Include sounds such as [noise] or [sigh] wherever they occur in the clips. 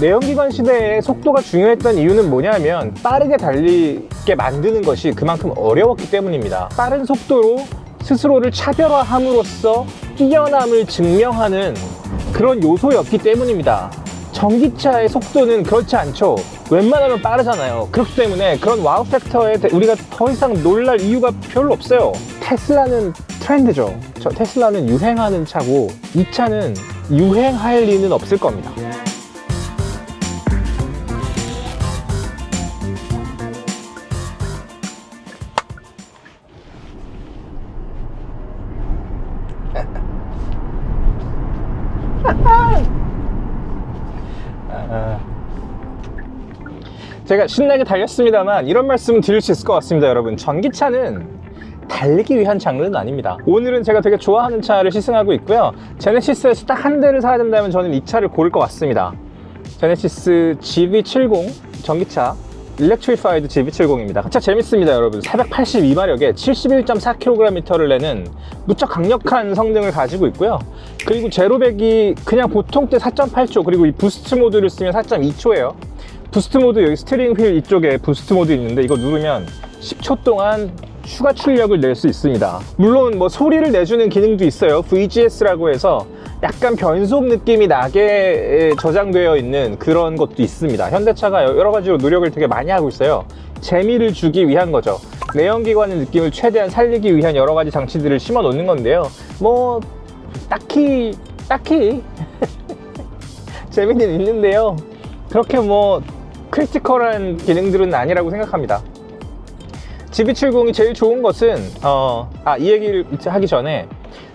내연기관 시대에 속도가 중요했던 이유는 뭐냐면 빠르게 달리게 만드는 것이 그만큼 어려웠기 때문입니다. 빠른 속도로 스스로를 차별화함으로써 뛰어남을 증명하는 그런 요소였기 때문입니다. 전기차의 속도는 그렇지 않죠. 웬만하면 빠르잖아요. 그렇기 때문에 그런 와우 팩터에 대- 우리가 더 이상 놀랄 이유가 별로 없어요. 테슬라는 트렌드죠. 저 테슬라는 유행하는 차고 이 차는 유행할 리는 없을 겁니다. 제가 신나게 달렸습니다만 이런 말씀은 드릴 수 있을 것 같습니다 여러분. 전기차는 달리기 위한 장르는 아닙니다. 오늘은 제가 되게 좋아하는 차를 시승하고 있고요. 제네시스에서 딱 한 대를 사야 된다면 저는 이 차를 고를 것 같습니다. 제네시스 GV70 전기차 일렉트리파이드 GV70입니다. 그차 재밌습니다 여러분. 482마력에 71.4kgm를 내는 무척 강력한 성능을 가지고 있고요. 그리고 제로백이 그냥 보통 때 4.8초 그리고 이 부스트 모드를 쓰면 4.2초예요 부스트 모드 여기 스티링 휠 이쪽에 부스트 모드 있는데 이거 누르면 10초 동안 추가 출력을 낼 수 있습니다. 물론 뭐 소리를 내주는 기능도 있어요. VGS라고 해서 약간 변속 느낌이 나게 저장되어 있는 그런 것도 있습니다. 현대차가 여러 가지로 노력을 되게 많이 하고 있어요. 재미를 주기 위한 거죠. 내연기관의 느낌을 최대한 살리기 위한 여러 가지 장치들을 심어 놓는 건데요. 뭐 딱히 딱히 [laughs] 재미는 있는데요. 그렇게 뭐 크리티컬한 기능들은 아니라고 생각합니다. GV70이 제일 좋은 것은 어, 아, 이 얘기를 하기 전에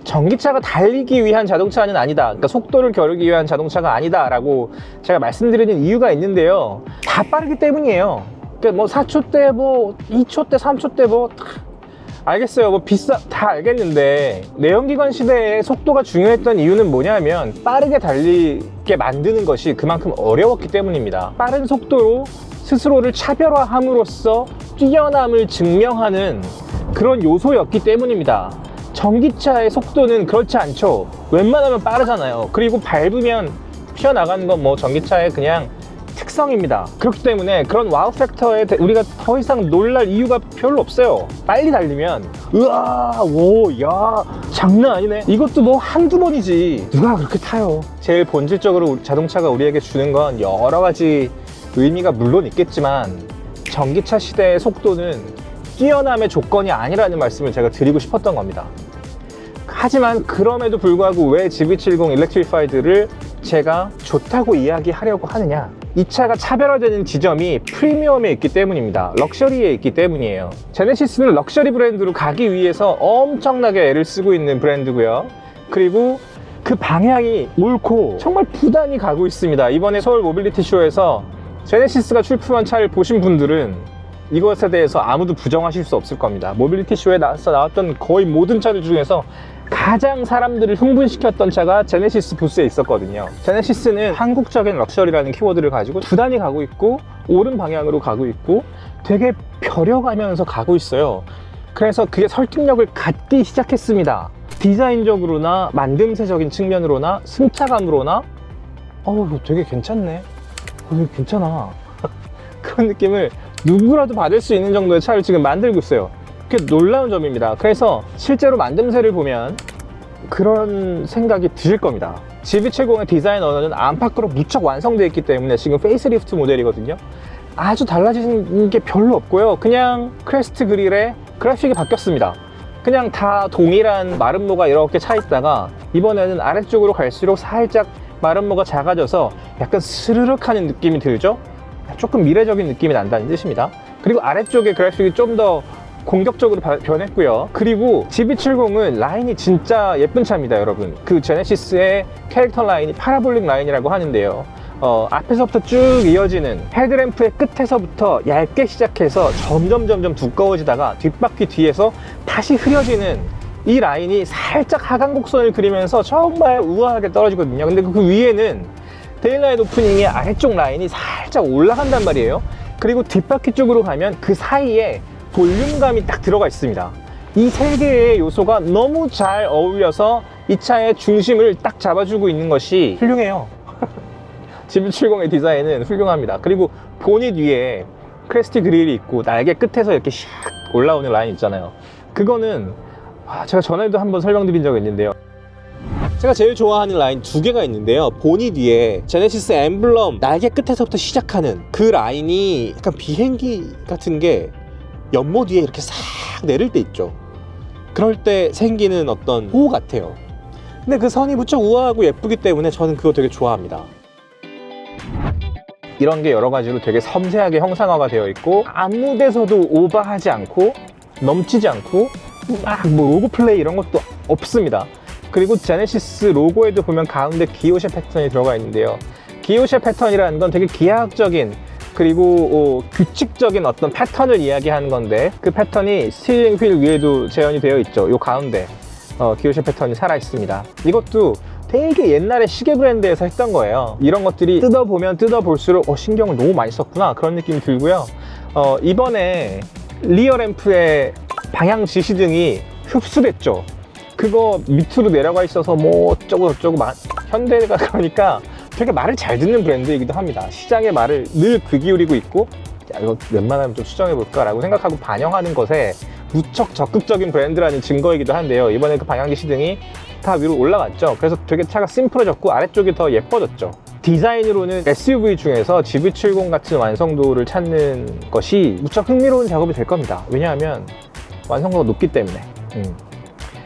전기차가 달리기 위한 자동차는 아니다. 그러니까 속도를 겨루기 위한 자동차가 아니다 라고 제가 말씀드리는 이유가 있는데요. 다 빠르기 때문이에요. 그러니까 뭐 4초 때, 뭐 2초 때, 3초 때, 뭐 알겠어요. 뭐 비싸 다 알겠는데 내연기관 시대에 속도가 중요했던 이유는 뭐냐면 빠르게 달리게 만드는 것이 그만큼 어려웠기 때문입니다. 빠른 속도로 스스로를 차별화함으로써 뛰어남을 증명하는 그런 요소였기 때문입니다. 전기차의 속도는 그렇지 않죠. 웬만하면 빠르잖아요. 그리고 밟으면 튀어나가는 건 뭐 전기차의 그냥 특성입니다. 그렇기 때문에 그런 와우 팩터에 대- 우리가 더 이상 놀랄 이유가 별로 없어요. 빨리 달리면 으아, 오, 야, 장난 아니네. 이것도 뭐 한두 번이지. 누가 그렇게 타요? 제일 본질적으로 자동차가 우리에게 주는 건 여러 가지 의미가 물론 있겠지만 전기차 시대의 속도는 뛰어남의 조건이 아니라는 말씀을 제가 드리고 싶었던 겁니다. 하지만 그럼에도 불구하고 왜 GV70 일렉트리파이드를 제가 좋다고 이야기하려고 하느냐 이 차가 차별화되는 지점이 프리미엄에 있기 때문입니다. 럭셔리에 있기 때문이에요. 제네시스는 럭셔리 브랜드로 가기 위해서 엄청나게 애를 쓰고 있는 브랜드고요. 그리고 그 방향이 옳고 정말 부단히 가고 있습니다. 이번에 서울 모빌리티 쇼에서 제네시스가 출품한 차를 보신 분들은 이것에 대해서 아무도 부정하실 수 없을 겁니다. 모빌리티 쇼에 나왔던 거의 모든 차들 중에서 가장 사람들을 흥분시켰던 차가 제네시스 부스에 있었거든요. 제네시스는 한국적인 럭셔리라는 키워드를 가지고 부단히 가고 있고 옳은 방향으로 가고 있고 되게 벼려가면서 가고 있어요. 그래서 그게 설득력을 갖기 시작했습니다. 디자인적으로나 만듦새적인 측면으로나 승차감으로나 어우 되게 괜찮네. 어, 이거 괜찮아. [laughs] 그런 느낌을 누구라도 받을 수 있는 정도의 차를 지금 만들고 있어요. 그게 놀라운 점입니다. 그래서 실제로 만듦새를 보면 그런 생각이 드실 겁니다. GV70의 디자인 언어는 안팎으로 무척 완성되어 있기 때문에 지금 페이스리프트 모델이거든요. 아주 달라진 게 별로 없고요. 그냥 크레스트 그릴에 그래픽이 바뀌었습니다. 그냥 다 동일한 마름모가 이렇게 차 있다가 이번에는 아래쪽으로 갈수록 살짝 마름모가 작아져서 약간 스르륵 하는 느낌이 들죠? 조금 미래적인 느낌이 난다는 뜻입니다. 그리고 아래쪽에 그래픽이 좀 더 공격적으로 바- 변했고요. 그리고 GV70은 라인이 진짜 예쁜 차입니다, 여러분. 그 제네시스의 캐릭터 라인이 파라볼릭 라인이라고 하는데요. 어, 앞에서부터 쭉 이어지는 헤드램프의 끝에서부터 얇게 시작해서 점점 점점 두꺼워지다가 뒷바퀴 뒤에서 다시 흐려지는 이 라인이 살짝 하강 곡선을 그리면서 정말 우아하게 떨어지거든요. 근데 그 위에는 데일라이트 오프닝의 아래쪽 라인이 살짝 올라간단 말이에요. 그리고 뒷바퀴 쪽으로 가면 그 사이에 볼륨감이 딱 들어가 있습니다. 이 세 개의 요소가 너무 잘 어울려서 이 차의 중심을 딱 잡아주고 있는 것이 훌륭해요. [laughs] GV70의 디자인은 훌륭합니다. 그리고 보닛 위에 크레스티 그릴이 있고 날개 끝에서 이렇게 샥 올라오는 라인 있잖아요. 그거는 아, 제가 전에도 한번 설명드린 적이 있는데요. 제가 제일 좋아하는 라인 두 개가 있는데요. 보닛 위에 제네시스 엠블럼 날개 끝에서부터 시작하는 그 라인이 약간 비행기 같은 게 연못 위에 이렇게 싹 내릴 때 있죠. 그럴 때 생기는 어떤 호우 같아요. 근데 그 선이 무척 우아하고 예쁘기 때문에 저는 그거 되게 좋아합니다. 이런 게 여러 가지로 되게 섬세하게 형상화가 되어 있고 아무 데서도 오버하지 않고 넘치지 않고 막 뭐 로고 플레이 이런 것도 없습니다. 그리고 제네시스 로고에도 보면 가운데 기호쉐 패턴이 들어가 있는데요. 기호쉐 패턴이라는 건 되게 기하학적인 그리고 어, 규칙적인 어떤 패턴을 이야기하는 건데 그 패턴이 스티링 휠 위에도 재현이 되어 있죠. 요 가운데 어, 기호쉐 패턴이 살아 있습니다. 이것도 되게 옛날에 시계 브랜드에서 했던 거예요. 이런 것들이 뜯어보면 뜯어볼수록 어, 신경을 너무 많이 썼구나 그런 느낌이 들고요. 어, 이번에 리어 램프의 방향 지시등이 흡수됐죠. 그거 밑으로 내려가 있어서 뭐 어쩌고 저쩌고 마- 현대가 [laughs] 그러니까 되게 말을 잘 듣는 브랜드이기도 합니다. 시장의 말을 늘귀 기울이고 있고 야, 이거 웬만하면 좀 수정해 볼까라고 생각하고 반영하는 것에 무척 적극적인 브랜드라는 증거이기도 한데요. 이번에 그 방향지 시등이 다 위로 올라갔죠. 그래서 되게 차가 심플해졌고 아래쪽이 더 예뻐졌죠. 디자인으로는 SUV 중에서 GV70 같은 완성도를 찾는 것이 무척 흥미로운 작업이 될 겁니다. 왜냐하면 완성도가 높기 때문에. 음.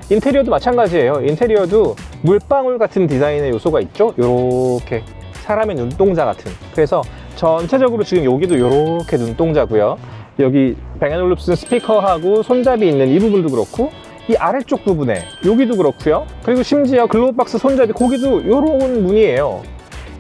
인테리어도 마찬가지예요. 인테리어도 물방울 같은 디자인의 요소가 있죠. 요렇게 사람의 눈동자 같은. 그래서 전체적으로 지금 여기도 요렇게 눈동자고요. 여기 뱅앤올룹슨 스피커하고 손잡이 있는 이 부분도 그렇고 이 아래쪽 부분에 여기도 그렇고요. 그리고 심지어 글로브박스 손잡이 거기도 요런 무늬예요.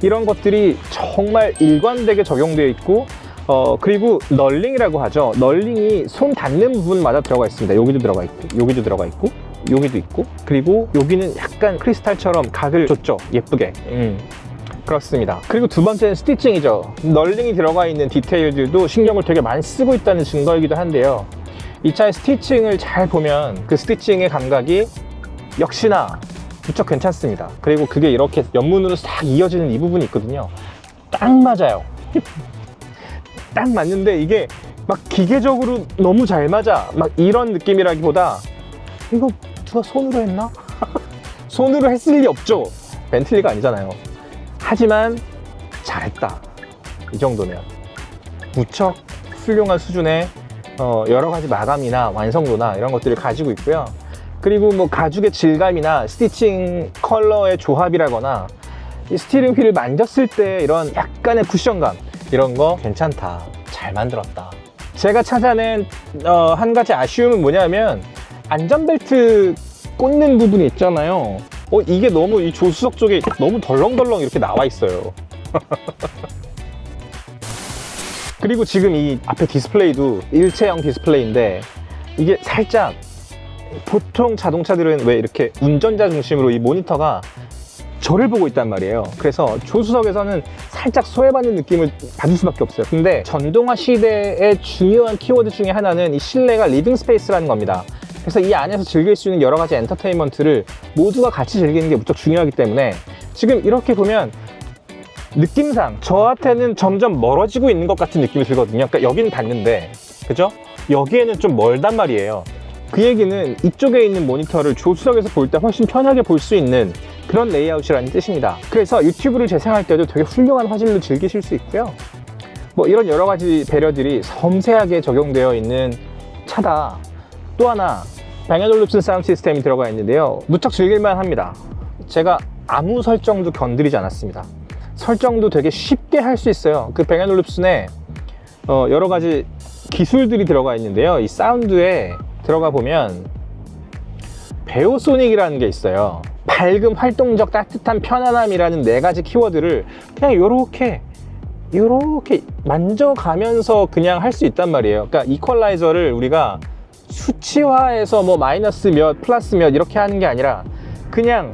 이런 것들이 정말 일관되게 적용되어 있고 어 그리고 널링이라고 하죠. 널링이 손 닿는 부분마다 들어가 있습니다. 여기도 들어가 있고 여기도 들어가 있고 여기도 있고 그리고 여기는 약간 크리스탈처럼 각을 줬죠. 예쁘게. 음. 그렇습니다. 그리고 두 번째는 스티칭이죠. 널링이 들어가 있는 디테일들도 신경을 되게 많이 쓰고 있다는 증거이기도 한데요. 이 차의 스티칭을 잘 보면 그 스티칭의 감각이 역시나 무척 괜찮습니다. 그리고 그게 이렇게 옆문으로 싹 이어지는 이 부분이 있거든요. 딱 맞아요. [laughs] 딱 맞는데 이게 막 기계적으로 너무 잘 맞아. 막 이런 느낌이라기보다 이거 누가 손으로 했나? [laughs] 손으로 했을 리 없죠. 벤틀리가 아니잖아요. 하지만 잘했다. 이 정도면 무척 훌륭한 수준의 어, 여러 가지 마감이나 완성도나 이런 것들을 가지고 있고요. 그리고 뭐 가죽의 질감이나 스티칭 컬러의 조합이라거나 이 스티링 휠을 만졌을 때 이런 약간의 쿠션감 이런 거 괜찮다. 잘 만들었다. 제가 찾아낸 어, 한 가지 아쉬움은 뭐냐면 안전벨트 꽂는 부분이 있잖아요. 어, 이게 너무 이 조수석 쪽에 너무 덜렁덜렁 이렇게 나와 있어요. [laughs] 그리고 지금 이 앞에 디스플레이도 일체형 디스플레이인데 이게 살짝 보통 자동차들은 왜 이렇게 운전자 중심으로 이 모니터가 저를 보고 있단 말이에요. 그래서 조수석에서는 살짝 소외받는 느낌을 받을 수밖에 없어요. 근데 전동화 시대의 중요한 키워드 중에 하나는 이 실내가 리빙 스페이스라는 겁니다. 그래서 이 안에서 즐길 수 있는 여러 가지 엔터테인먼트를 모두가 같이 즐기는 게 무척 중요하기 때문에 지금 이렇게 보면 느낌상 저한테는 점점 멀어지고 있는 것 같은 느낌이 들거든요. 그러니까 여기는 닿는데, 그죠? 여기에는 좀 멀단 말이에요. 그 얘기는 이쪽에 있는 모니터를 조수석에서 볼 때 훨씬 편하게 볼 수 있는 그런 레이아웃이라는 뜻입니다. 그래서 유튜브를 재생할 때도 되게 훌륭한 화질로 즐기실 수 있고요. 뭐 이런 여러 가지 배려들이 섬세하게 적용되어 있는 차다. 또 하나, 방해돌룹슨 사운드 시스템이 들어가 있는데요. 무척 즐길만 합니다. 제가 아무 설정도 건드리지 않았습니다. 설정도 되게 쉽게 할 수 있어요. 그 뱅앤올룹슨에 어, 여러 가지 기술들이 들어가 있는데요. 이 사운드에 들어가 보면 베오소닉이라는 게 있어요. 밝음, 활동적, 따뜻한, 편안함이라는 네 가지 키워드를 그냥 요렇게 요렇게 만져가면서 그냥 할 수 있단 말이에요. 그러니까 이퀄라이저를 우리가 수치화해서 뭐 마이너스 몇, 플러스 몇 이렇게 하는 게 아니라 그냥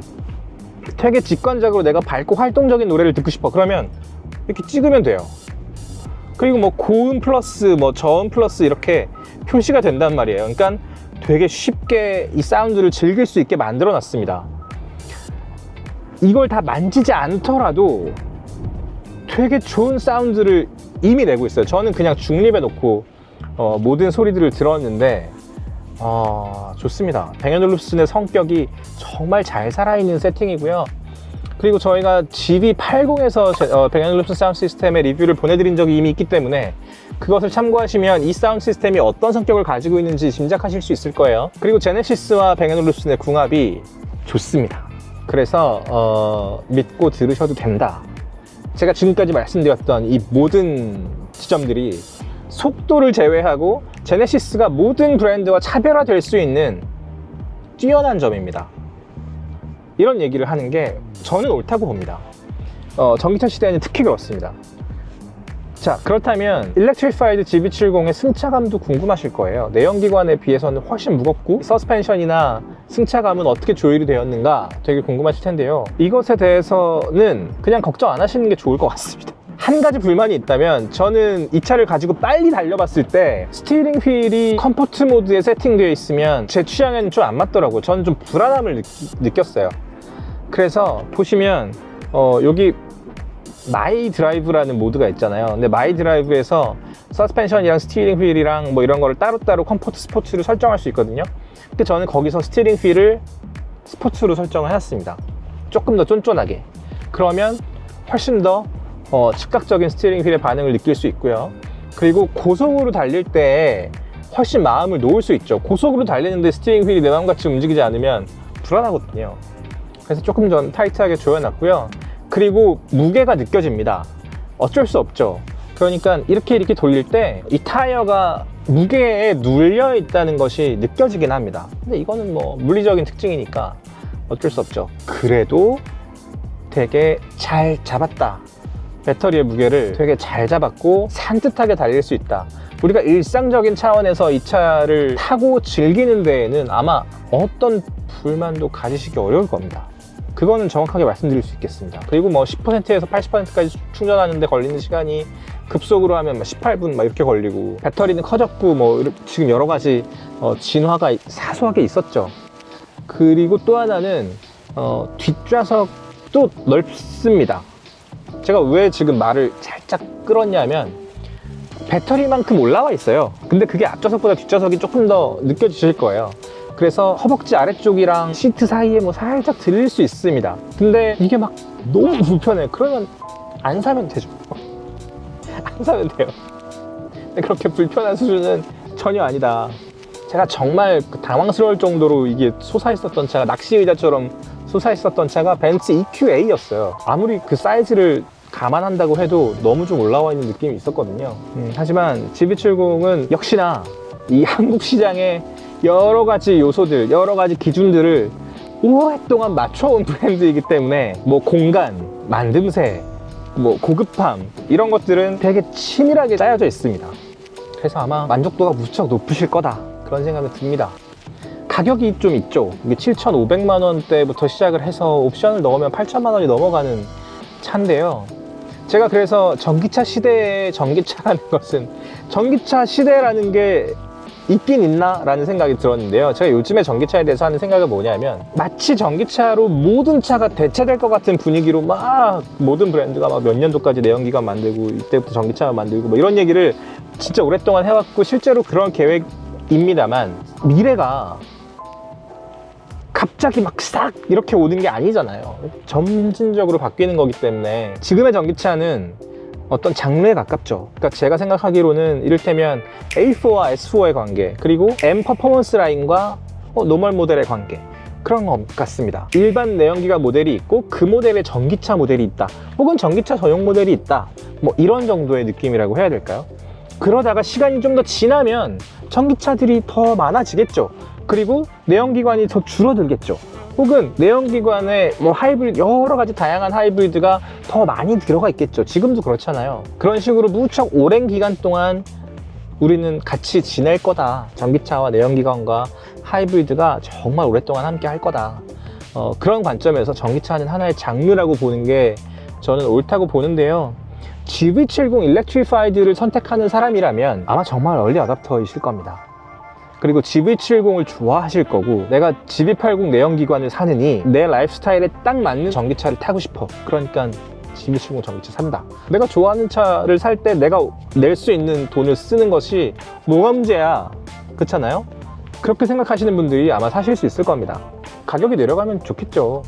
되게 직관적으로 내가 밝고 활동적인 노래를 듣고 싶어. 그러면 이렇게 찍으면 돼요. 그리고 뭐 고음 플러스 뭐 저음 플러스 이렇게 표시가 된단 말이에요. 그러니까 되게 쉽게 이 사운드를 즐길 수 있게 만들어 놨습니다. 이걸 다 만지지 않더라도 되게 좋은 사운드를 이미 내고 있어요. 저는 그냥 중립에 놓고 어, 모든 소리들을 들었는데 어, 좋습니다. 뱅앤올룹슨의 성격이 정말 잘 살아있는 세팅이고요. 그리고 저희가 GB80에서 어, 뱅앤올룹슨 사운드 시스템의 리뷰를 보내드린 적이 이미 있기 때문에 그것을 참고하시면 이 사운드 시스템이 어떤 성격을 가지고 있는지 짐작하실 수 있을 거예요. 그리고 제네시스와 뱅앤올룹슨의 궁합이 좋습니다. 그래서 어, 믿고 들으셔도 된다. 제가 지금까지 말씀드렸던 이 모든 지점들이 속도를 제외하고 제네시스가 모든 브랜드와 차별화될 수 있는 뛰어난 점입니다. 이런 얘기를 하는 게 저는 옳다고 봅니다. 어, 전기차 시대에는 특히 그렇습니다. 자, 그렇다면 일렉트리파이드 GB70의 승차감도 궁금하실 거예요. 내연기관에 비해서는 훨씬 무겁고 서스펜션이나 승차감은 어떻게 조율이 되었는가 되게 궁금하실 텐데요. 이것에 대해서는 그냥 걱정 안 하시는 게 좋을 것 같습니다. 한 가지 불만이 있다면 저는 이 차를 가지고 빨리 달려봤을 때 스티어링 휠이 컴포트 모드에 세팅되어 있으면 제 취향에는 좀 안 맞더라고요. 저는 좀 불안함을 느끼, 었어요 그래서 보시면 어, 여기 마이 드라이브라는 모드가 있잖아요. 근데 마이 드라이브에서 서스펜션이랑 스티어링 휠이랑 뭐 이런 거를 따로따로 컴포트 스포츠로 설정할 수 있거든요. 근데 저는 거기서 스티어링 휠을 스포츠로 설정을 해놨습니다. 조금 더 쫀쫀하게. 그러면 훨씬 더 어, 즉각적인 스티어링 휠의 반응을 느낄 수 있고요. 그리고 고속으로 달릴 때 훨씬 마음을 놓을 수 있죠. 고속으로 달리는데 스티어링 휠이 내 마음같이 움직이지 않으면 불안하거든요. 그래서 조금 전 타이트하게 조여놨고요. 그리고 무게가 느껴집니다. 어쩔 수 없죠. 그러니까 이렇게 이렇게 돌릴 때 이 타이어가 무게에 눌려 있다는 것이 느껴지긴 합니다. 근데 이거는 뭐 물리적인 특징이니까 어쩔 수 없죠. 그래도 되게 잘 잡았다. 배터리의 무게를 되게 잘 잡았고 산뜻하게 달릴 수 있다. 우리가 일상적인 차원에서 이 차를 타고 즐기는 데에는 아마 어떤 불만도 가지시기 어려울 겁니다. 그거는 정확하게 말씀드릴 수 있겠습니다. 그리고 뭐 10%에서 80%까지 충전하는데 걸리는 시간이 급속으로 하면 18분 막 이렇게 걸리고 배터리는 커졌고 뭐 지금 여러 가지 어, 진화가 사소하게 있었죠. 그리고 또 하나는 어, 뒷좌석도 넓습니다. 제가 왜 지금 말을 살짝 끌었냐면 배터리만큼 올라와 있어요. 근데 그게 앞좌석보다 뒷좌석이 조금 더 느껴지실 거예요. 그래서 허벅지 아래쪽이랑 시트 사이에 뭐 살짝 들릴 수 있습니다. 근데 이게 막 너무 불편해. 그러면 안 사면 되죠. [laughs] 안 사면 돼요. 근데 그렇게 불편한 수준은 전혀 아니다. 제가 정말 그 당황스러울 정도로 이게 솟아있었던 차가 낚시 의자처럼 솟아있었던 차가 벤츠 EQA였어요. 아무리 그 사이즈를 감안한다고 해도 너무 좀 올라와 있는 느낌이 있었거든요. 음, 하지만 GB70은 역시나 이 한국 시장의 여러 가지 요소들, 여러 가지 기준들을 오랫동안 맞춰온 브랜드이기 때문에 뭐 공간, 만듦새, 뭐 고급함 이런 것들은 되게 치밀하게 짜여져 있습니다. 그래서 아마 만족도가 무척 높으실 거다 그런 생각이 듭니다. 가격이 좀 있죠. 이게 7,500만 원대부터 시작을 해서 옵션을 넣으면 8천만 원이 넘어가는 차인데요. 제가 그래서 전기차 시대의 전기차라는 [laughs] 것은 전기차 시대라는 게 있긴 있나? 라는 생각이 들었는데요. 제가 요즘에 전기차에 대해서 하는 생각은 뭐냐면 마치 전기차로 모든 차가 대체될 것 같은 분위기로 막 모든 브랜드가 막 몇 년도까지 내연기관 만들고 이때부터 전기차 만들고 뭐 이런 얘기를 진짜 오랫동안 해왔고 실제로 그런 계획입니다만 미래가 갑자기 막 싹 이렇게 오는 게 아니잖아요. 점진적으로 바뀌는 거기 때문에 지금의 전기차는 어떤 장르에 가깝죠. 그러니까 제가 생각하기로는 이를테면 A4와 S4의 관계, 그리고 M 퍼포먼스 라인과 어, 노멀 모델의 관계. 그런 것 같습니다. 일반 내연기관 모델이 있고 그 모델의 전기차 모델이 있다. 혹은 전기차 전용 모델이 있다. 뭐 이런 정도의 느낌이라고 해야 될까요? 그러다가 시간이 좀 더 지나면 전기차들이 더 많아지겠죠. 그리고 내연기관이 더 줄어들겠죠. 혹은 내연기관에 뭐 하이브리드 여러 가지 다양한 하이브리드가 더 많이 들어가 있겠죠. 지금도 그렇잖아요. 그런 식으로 무척 오랜 기간 동안 우리는 같이 지낼 거다. 전기차와 내연기관과 하이브리드가 정말 오랫동안 함께 할 거다. 어, 그런 관점에서 전기차는 하나의 장르라고 보는 게 저는 옳다고 보는데요. GV70 일렉트리파이드를 선택하는 사람이라면 아마 정말 얼리 어답터이실 겁니다. 그리고 GV70을 좋아하실 거고 내가 GV80 내연기관을 사느니 내 라이프 스타일에 딱 맞는 전기차를 타고 싶어 그러니까 GV70 전기차 산다. 내가 좋아하는 차를 살 때 내가 낼 수 있는 돈을 쓰는 것이 문제야. 그렇잖아요? 그렇게 생각하시는 분들이 아마 사실 수 있을 겁니다. 가격이 내려가면 좋겠죠.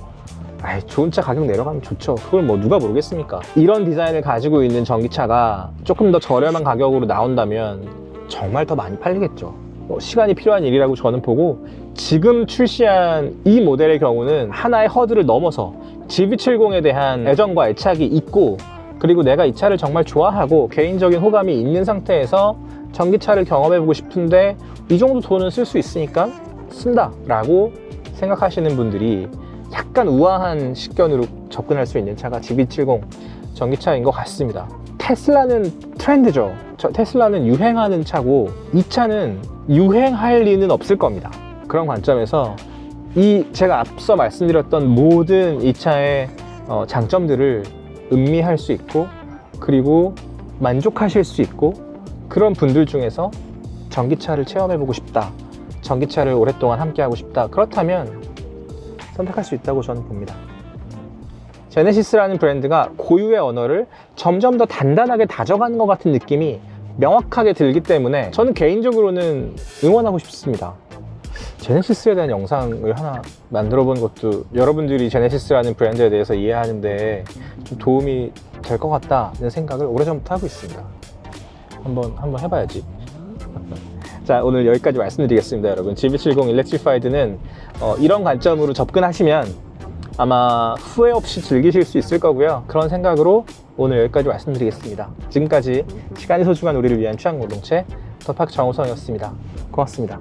아이, 좋은 차 가격 내려가면 좋죠. 그걸 뭐 누가 모르겠습니까? 이런 디자인을 가지고 있는 전기차가 조금 더 저렴한 가격으로 나온다면 정말 더 많이 팔리겠죠. 뭐 시간이 필요한 일이라고 저는 보고 지금 출시한 이 모델의 경우는 하나의 허들을 넘어서 GV70에 대한 애정과 애착이 있고 그리고 내가 이 차를 정말 좋아하고 개인적인 호감이 있는 상태에서 전기차를 경험해보고 싶은데 이 정도 돈은 쓸 수 있으니까 쓴다 라고 생각하시는 분들이 약간 우아한 식견으로 접근할 수 있는 차가 GV70 전기차인 것 같습니다. 테슬라는 트렌드죠. 저 테슬라는 유행하는 차고 이 차는 유행할 리는 없을 겁니다. 그런 관점에서 이 제가 앞서 말씀드렸던 모든 이 차의 어, 장점들을 음미할 수 있고 그리고 만족하실 수 있고 그런 분들 중에서 전기차를 체험해보고 싶다. 전기차를 오랫동안 함께하고 싶다. 그렇다면 선택할 수 있다고 저는 봅니다. 제네시스라는 브랜드가 고유의 언어를 점점 더 단단하게 다져가는 것 같은 느낌이 명확하게 들기 때문에 저는 개인적으로는 응원하고 싶습니다. 제네시스에 대한 영상을 하나 만들어 본 것도 여러분들이 제네시스라는 브랜드에 대해서 이해하는데 좀 도움이 될 것 같다는 생각을 오래전부터 하고 있습니다. 한번 한번 해봐야지. [laughs] 자 오늘 여기까지 말씀드리겠습니다 여러분 GV70 일렉트리파이드는 어, 이런 관점으로 접근하시면 아마 후회 없이 즐기실 수 있을 거고요 그런 생각으로 오늘 여기까지 말씀드리겠습니다. 지금까지 시간이 소중한 우리를 위한 취향 공동체 더팍 정우성이었습니다. 고맙습니다